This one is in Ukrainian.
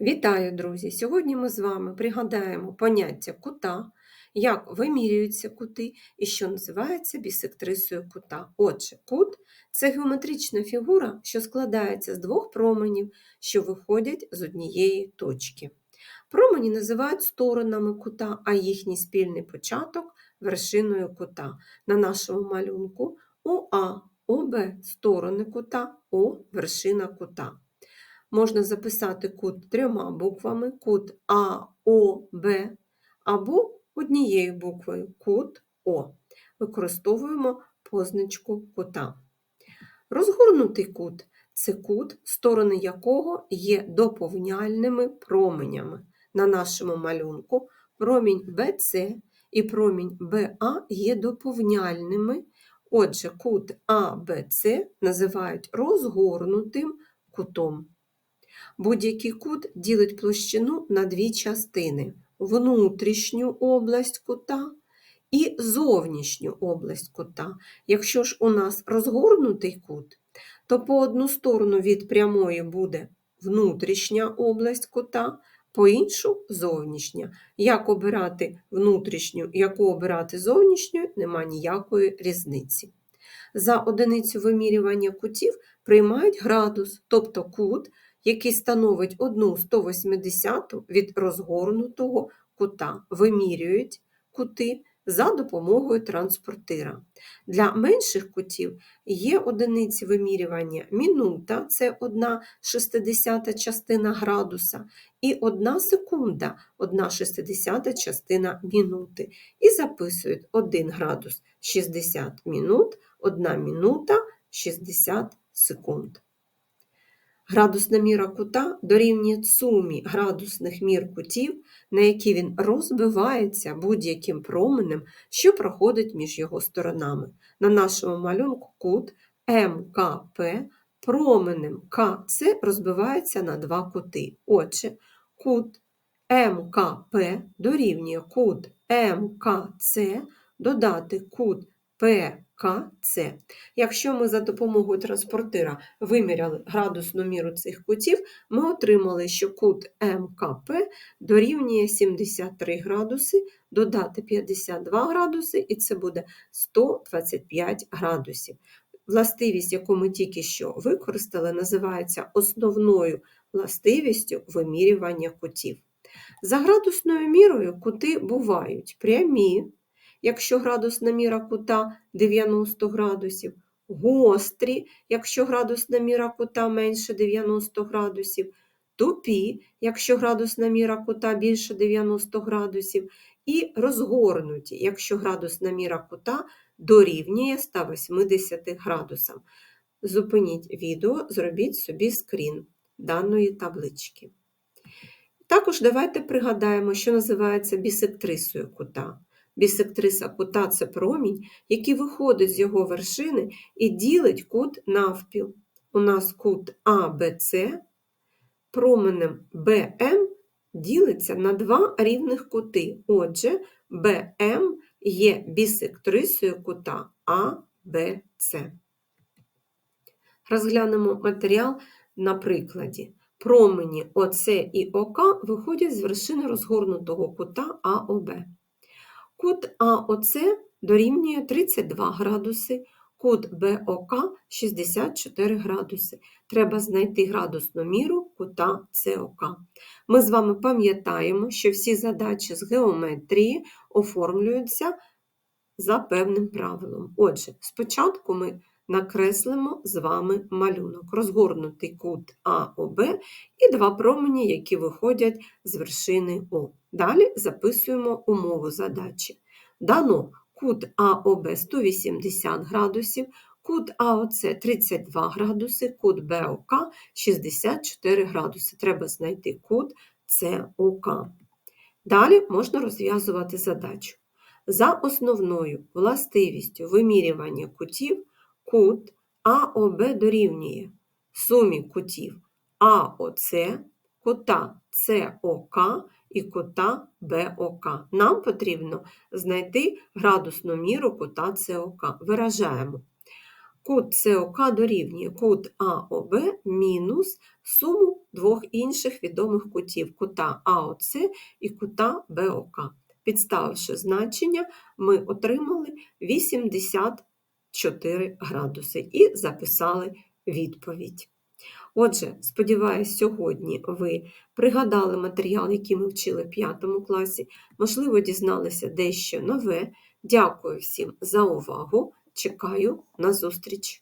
Вітаю, друзі! Сьогодні ми з вами пригадаємо поняття кута, як вимірюються кути і що називається бісектрисою кута. Отже, кут це геометрична фігура, що складається з двох променів, що виходять з однієї точки. Промені називають сторонами кута, а їхній спільний початок вершиною кута. На нашому малюнку ОА, ОБ сторони кута, О вершина кута можна записати кут трьома буквами, кут АОБ або однією буквою кут О. Використовуємо позначку кута. Розгорнутий кут це кут, сторони якого є доповняльними променями. На нашому малюнку промінь BC і промінь БА є доповняльними. Отже, кут АБЦ називають розгорнутим кутом. Будь-який кут ділить площину на дві частини: внутрішню область кута і зовнішню область кута. Якщо ж у нас розгорнутий кут, то по одну сторону від прямої буде внутрішня область кута, по іншу зовнішня. Як обирати внутрішню, яку обирати зовнішню, нема ніякої різниці. За одиницю вимірювання кутів приймають градус, тобто кут який становить 1 180 від розгорнутого кута, вимірюють кути за допомогою транспортира. Для менших кутів є одиниці вимірювання мінута це 1 60 частина градуса, і 1 секунда 1 60 частина мінути. І записують 1 градус 60 минут, 1 минута 60 секунд. Градусна міра кута дорівнює сумі градусних мір кутів, на які він розбивається будь-яким променем, що проходить між його сторонами. На нашому малюнку кут МКП променем КЦ розбивається на два кути. Отже, кут МКП дорівнює кут МКЦ додати кут ПКЦ. Якщо ми за допомогою транспортира виміряли градусну міру цих кутів, ми отримали, що кут МКП дорівнює 73 градуси, додати 52 градуси, і це буде 125 градусів. Властивість, яку ми тільки що використали, називається основною властивістю вимірювання кутів. За градусною мірою кути бувають прямі якщо градусна міра кута 90 градусів, гострі, якщо градусна міра кута менше 90 градусів, тупі, якщо градусна міра кута більше 90 градусів, і розгорнуті, якщо градусна міра кута дорівнює 180 градусам. Зупиніть відео, зробіть собі скрін даної таблички. Також давайте пригадаємо, що називається бісектрисою кута. Бісектриса кута це промінь, який виходить з його вершини і ділить кут навпіл. У нас кут АБЦ променем БМ ділиться на два рівних кути. Отже, БМ є бісектрисою кута АБЦ. Розглянемо матеріал на прикладі. Промені ОЦ і ОК виходять з вершини розгорнутого кута АОБ. Кут АОЦ дорівнює 32 градуси, кут БОК 64 градуси. Треба знайти градусну міру кута СОК. Ми з вами пам'ятаємо, що всі задачі з геометрії оформлюються за певним правилом. Отже, спочатку ми накреслимо з вами малюнок, розгорнутий кут АОБ і два промені, які виходять з вершини О. Далі записуємо умову задачі. Дано кут АОБ 180 градусів, кут АОЦ 32 градуси, кут БОК 64 градуси. Треба знайти кут СОК. Далі можна розв'язувати задачу. За основною властивістю вимірювання кутів кут АОБ дорівнює сумі кутів АОЦ, кута СОК і кута БОК. Нам потрібно знайти градусну міру кута СОК. Виражаємо. Кут СОК дорівнює кут АОБ мінус суму двох інших відомих кутів кута АОЦ і кута БОК. Підставивши значення, ми отримали 84 градуси і записали відповідь. Отже, сподіваюся, сьогодні ви пригадали матеріал, який ми вчили в 5 класі, можливо, дізналися дещо нове. Дякую всім за увагу. Чекаю на зустріч!